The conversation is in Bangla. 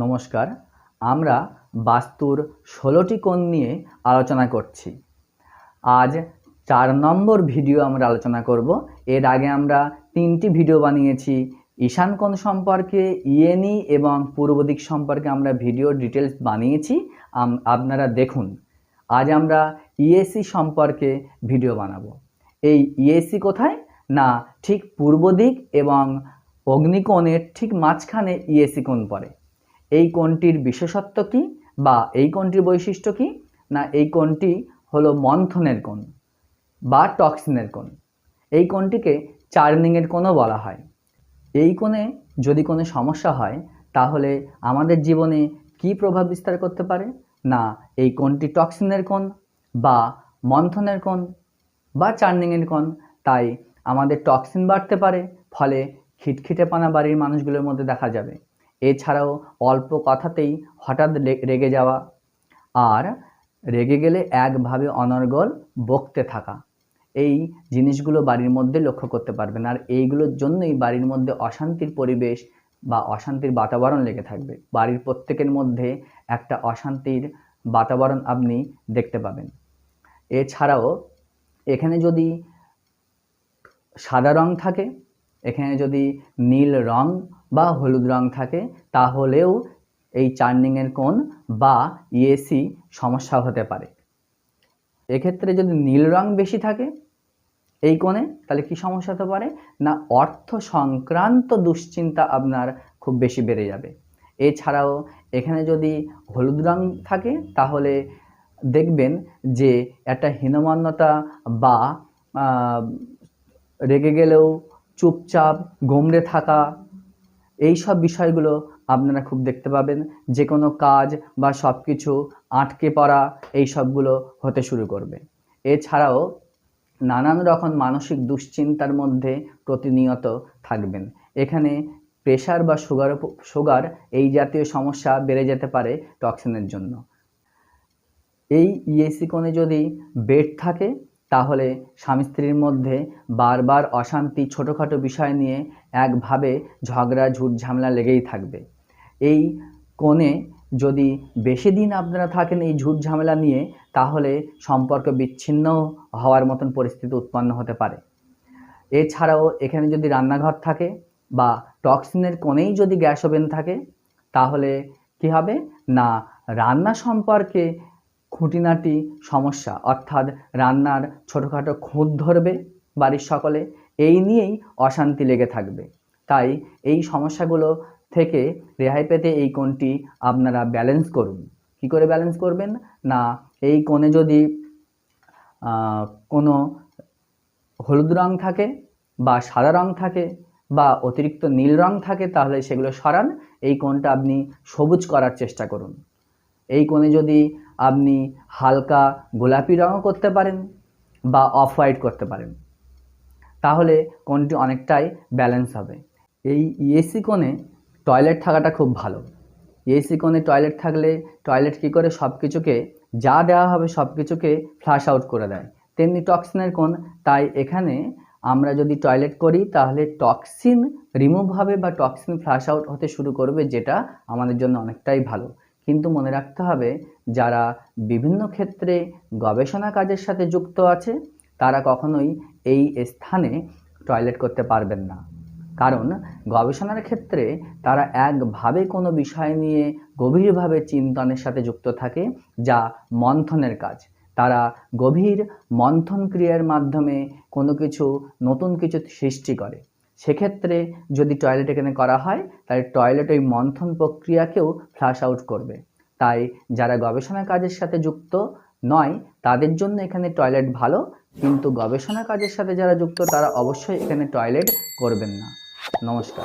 নমস্কার, আমরা বাস্তুর ষোলোটি কোণ নিয়ে আলোচনা করছি। আজ চার নম্বর ভিডিও আমরা আলোচনা করব। এর আগে আমরা তিনটি ভিডিও বানিয়েছি। ঈশান কোণ সম্পর্কে, ইএনই এবং পূর্ব দিক সম্পর্কে আমরা ভিডিও ডিটেলস বানিয়েছি। আপনারা দেখুন। আজ আমরা ইএসি সম্পর্কে ভিডিও বানাবো। এই ইএসি কোথায়? না, ঠিক পূর্ব দিক এবং অগ্নিকোণের ঠিক মাঝখানে ইএসি কোণ পড়ে। এই কোণটির বিশেষত্ব কি বা এই কোণটির বৈশিষ্ট্য কি? না, এই কোণটি হলো মন্থনের কোণ বা টক্সিনের কোণ। এই কোণটিকে চার্নিংয়ের কোণও বলা হয়। এই কোণে যদি কোনো সমস্যা হয়, তাহলে আমাদের জীবনে কি প্রভাব বিস্তার করতে পারে? না, এই কোণটি টক্সিনের কোণ বা মন্থনের কোণ বা চার্নিংয়ের কোণ। তাই আমাদের টক্সিন বাড়তে পারে, ফলে খিটখিটেপানা বাড়ির মানুষগুলোর মধ্যে দেখা যাবে। এছাড়াও অল্প কথাতেই হঠাৎ রেগে যাওয়া। আর রেগে গেলে একভাবে অনর্গল বকতে থাকা। এই জিনিসগুলো বাড়ির মধ্যে লক্ষ্য করতে পারবেন। আর এইগুলোর জন্যই বাড়ির মধ্যে অশান্তির পরিবেশ বা অশান্তির বাতাবরণ লেগে থাকবে। বাড়ির প্রত্যেকের মধ্যে একটা অশান্তির বাতাবরণ আপনি দেখতে পাবেন। এছাড়াও এখানে যদি সাদা রং থাকে, এখানে যদি নীল রং বা হলুদ রং থাকে, তাহলেও এই চার্নিংয়ের কোণ বা ইএসি সমস্যা হতে পারে। এক্ষেত্রে যদি নীল রং বেশি থাকে এই কোণে, তাহলে কি সমস্যা হতে পারে? না, অর্থ সংক্রান্ত দুশ্চিন্তা আপনার খুব বেশি বেড়ে যাবে। এছাড়াও এখানে যদি হলুদ রং থাকে, তাহলে দেখবেন যে একটা হীনমান্যতা বা রেগে গেলেও চুপচাপ গোমড়ে থাকা এই সব বিষয়গুলো আপনারা খুব দেখতে পাবেন। যে কোনো কাজ বা সব কিছু আটকে পড়া এই সবগুলো হতে শুরু করবে। এছাড়াও নানান রকম মানসিক দুশ্চিন্তার মধ্যে প্রতিনিয়ত থাকবেন। এখানে প্রেশার বা সুগার সুগার এই জাতীয় সমস্যা বেড়ে যেতে পারে টক্সিনের জন্য। এই ইএসি কোণে যদি বেড থাকে তাহলে স্বামী স্ত্রীর মধ্যে বারবার অশান্তি, ছোটোখাটো বিষয় নিয়ে একভাবে ঝগড়া, ঝুট, ঝামেলা লেগেই থাকবে। এই কোণে যদি বেশি দিন আপনারা থাকেন এই ঝুট, ঝামেলা নিয়ে, তাহলে সম্পর্ক বিচ্ছিন্ন হওয়ার মতন পরিস্থিতি উৎপন্ন হতে পারে। এছাড়াও এখানে যদি রান্নাঘর থাকে বা টক্সিনের কোণেই যদি গ্যাস ওভেন থাকে, তাহলে কি হবে? না, রান্না সম্পর্কে খুঁটিনাটি সমস্যা, অর্থাৎ রান্নার ছোটোখাটো খুঁত ধরবে বাড়ির সকলে, এই নিয়েই অশান্তি লেগে থাকবে। তাই এই সমস্যাগুলো থেকে রেহাই পেতে এই কোণটি আপনারা ব্যালেন্স করুন। কি করে ব্যালেন্স করবেন? না, এই কোণে যদি কোনো হলুদ রং থাকে বা সাদা রং থাকে বা অতিরিক্ত নীল রং থাকে, তাহলে সেগুলো সরান। এই কোণটা আপনি সবুজ করার চেষ্টা করুন। এই কোণে যদি আপনি হালকা গোলাপি রঙও করতে পারেন বা অফ হোয়াইট করতে পারেন। তাহলে কোনটি অনেকটাই ব্যালেন্স হবে। এই ইএসি কোণে টয়লেট থাকাটা খুব ভালো। ইএসি কোণে টয়লেট থাকলে টয়লেট কী করে? সব কিছুকে যা দেওয়া হবে সব কিছুকে ফ্লাশ আউট করে দেয়। তেমনি টক্সিনের কোণ, তাই এখানে আমরা যদি টয়লেট করি, তাহলে টক্সিন রিমুভ হবে বা টক্সিন ফ্লাশ আউট হতে শুরু করবে, যেটা আমাদের জন্য অনেকটাই ভালো। কিন্তু মনে রাখতে হবে, যারা বিভিন্ন ক্ষেত্রে গবেষণা কাজের সাথে যুক্ত আছে, তারা কখনোই এই স্থানে টয়লেট করতে পারবেন না। কারণ গবেষণার ক্ষেত্রে তারা একভাবে কোনো বিষয় নিয়ে গভীরভাবে চিন্তনের সাথে যুক্ত থাকে, যা মন্থনের কাজ। তারা গভীর মন্থন ক্রিয়ার মাধ্যমে কোনো কিছু, নতুন কিছু সৃষ্টি করে। সেক্ষেত্রে যদি টয়লেট এখানে করা হয়, তাহলে টয়লেট ওই মন্থন প্রক্রিয়াকেও ফ্লাশ আউট করবে। তাই যারা গবেষণা কাজের সাথে যুক্ত নয়, তাদের জন্য এখানে টয়লেট ভালো, কিন্তু গবেষণা কাজের সাথে যারা যুক্ত, তারা অবশ্যই এখানে টয়লেট করবেন না। নমস্কার।